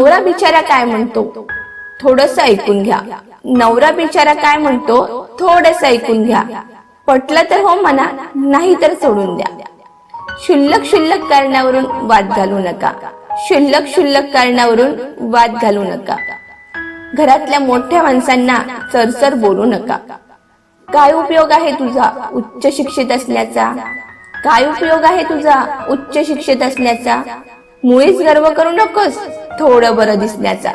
नवरा बिचारा काय म्हणतो? थोडस ऐकून घ्या. नवरा बिचारा काय म्हणतो? थोडस ऐकून घ्या. पटलं तर हो म्हणा नाही तर सोडून द्या. शुल्लक शुल्लक कारणावरून वाद घालू नका. शुल्लक शुल्लक कारणावरून वाद घालू नका. घरातल्या मोठ्या माणसांना सरसर बोलू नका. काय उपयोग आहे तुझा उच्च शिक्षित असल्याचा काय उपयोग आहे तुझा उच्च शिक्षित असल्याचा मुळीच गर्व करू नकोस. थोडं बरं दिसण्याचा.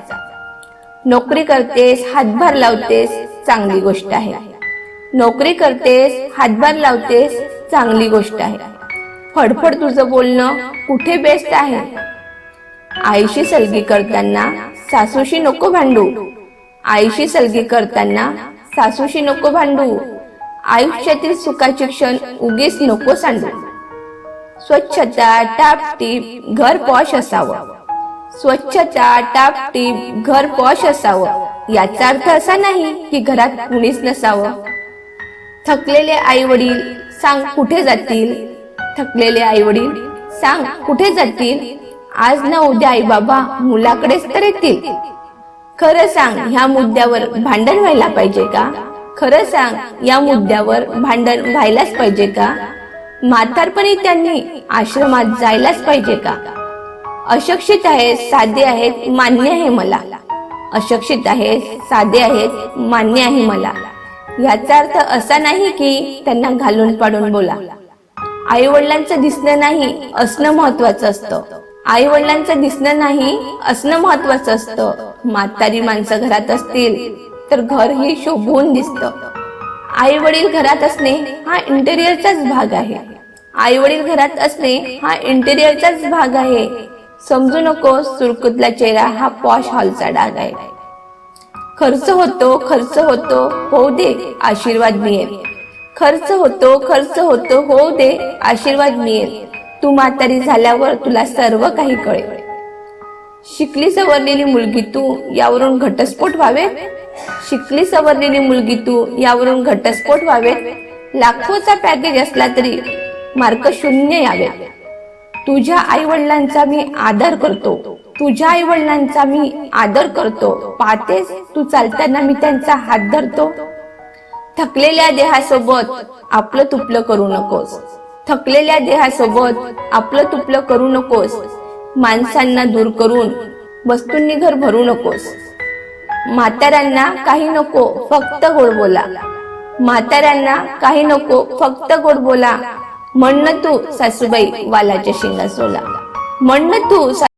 नोकरी करतेस हातभार लावतेस चांगली गोष्ट आहे. नोकरी करतेस हातभार लावतेस चांगली गोष्ट आहे. फडफड तुझं बोलणं कुठे बेस्ट आहे? आईशी सलगी करताना सासूशी नको भांडू. आईशी सलगी करताना सासूशी नको भांडू. आयुष्यातील सुखाचे क्षण उगीच नको सांडू. स्वच्छता टापटीप घर पॉश असावं. स्वच्छता टापटीप घर पॉश असावं. याचा अर्थ असा नाही की घरात कुणीच नसावं. थकलेले आई वडील सांग कुठे जातील? थकलेले आई वडील सांग कुठे जातील? आज ना उद्या आई बाबा मुलाकडेच तर येतील. खरं सांग ह्या मुद्द्यावर भांडण व्हायला पाहिजे का? खरं सांग या मुद्द्यावर भांडण व्हायलाच पाहिजे का? म्हातारपणी त्यांनी आश्रमात जायलाच पाहिजे का? अशिक्षित आहेत साधे आहेत मान्य आहे मला. अशिक्षित आहेत साधे आहेत मान्य आहे मला. याचा अर्थ असा नाही की त्यांना घालून पाडून बोला. आई वडिलांचं दिसणं नाही असणं महत्वाचं असतं. आई वडिलांचं दिसणं नाही असणं महत्वाचं असतं. म्हातारी माणसं घरात असतील तर घर ही शोभून दिसतं. आई वडील घरात असणे हा इंटेरियरचाच भाग आहे. आई वडील घरात असणे हा इंटेरियरचाच भाग आहे. समजू नकोस सुरकुतला चेहरा हा पॉश हॉलचा डाग आहे. खर्च होतो खर्च होतो होऊ दे आशीर्वाद मिळेल. खर्च होतो खर्च होतो होऊ दे आशीर्वाद मिळेल. तू म्हातारी झाल्यावर तुला सर्व काही कळेल. शिकली सवरलेली मुलगी तू यावरून घटस्फोट व्हावे शिकली सवरलेली मुलगी तू यावरून घटस्फोट व्हावे लाखोचा पॅकेज असला तरी मार्क शून्य यावे तुझ्या आई वडिलांचा मी आदर करतो. तुझ्या आई वडिलांचा मी आदर करतो. पाहतेस तू चालताना मी त्यांचा हात धरतो. थकलेल्या देहासोबत आपलं तुपलं करू नकोस. थकलेल्या देहासोबत आपलं तुपलं करू नकोस. माणसांना दूर करून वस्तूंनी घर भरू नकोस. म्हाताऱ्यांना काही नको फक्त गोड बोला. म्हाताऱ्यांना काही नको फक्त गोड बोला. म्हणणं तू सासूबाई वालाच्या शिंगा सोला. म्हणणं तू